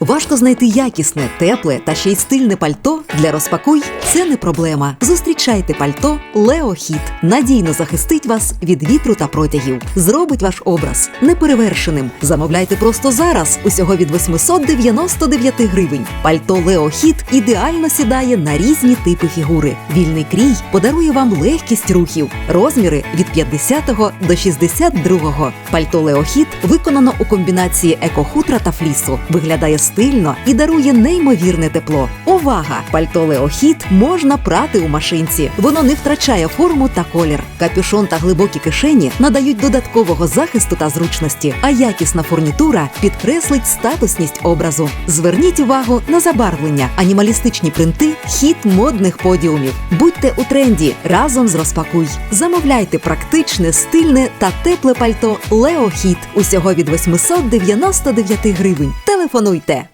Важко знайти якісне, тепле та ще й стильне пальто для розпакуй це не проблема. Зустрічайте пальто Лео Хіт. Надійно захистить вас від вітру та протягів. Зробить ваш образ неперевершеним. Замовляйте просто зараз. Усього від 899 гривень. Пальто Лео Хіт ідеально сідає на різні типи фігури. Вільний крій подарує вам легкість рухів. Розміри від 50 до 62. Пальто Лео Хіт виконано у комбінації екохутра та флісу. Виглядає стильно і дарує неймовірне тепло. Увага! Пальто Лео Хіт можна прати у машинці. Воно не втрачає форму та колір. Капюшон та глибокі кишені надають додаткового захисту та зручності, а якісна фурнітура підкреслить статусність образу. Зверніть увагу на забарвлення, анімалістичні принти, хіт модних подіумів. Будьте у тренді разом з розпакуй. Замовляйте практичне, стильне та тепле пальто Лео Хіт. Усього від 899 гривень. Телефонуйте.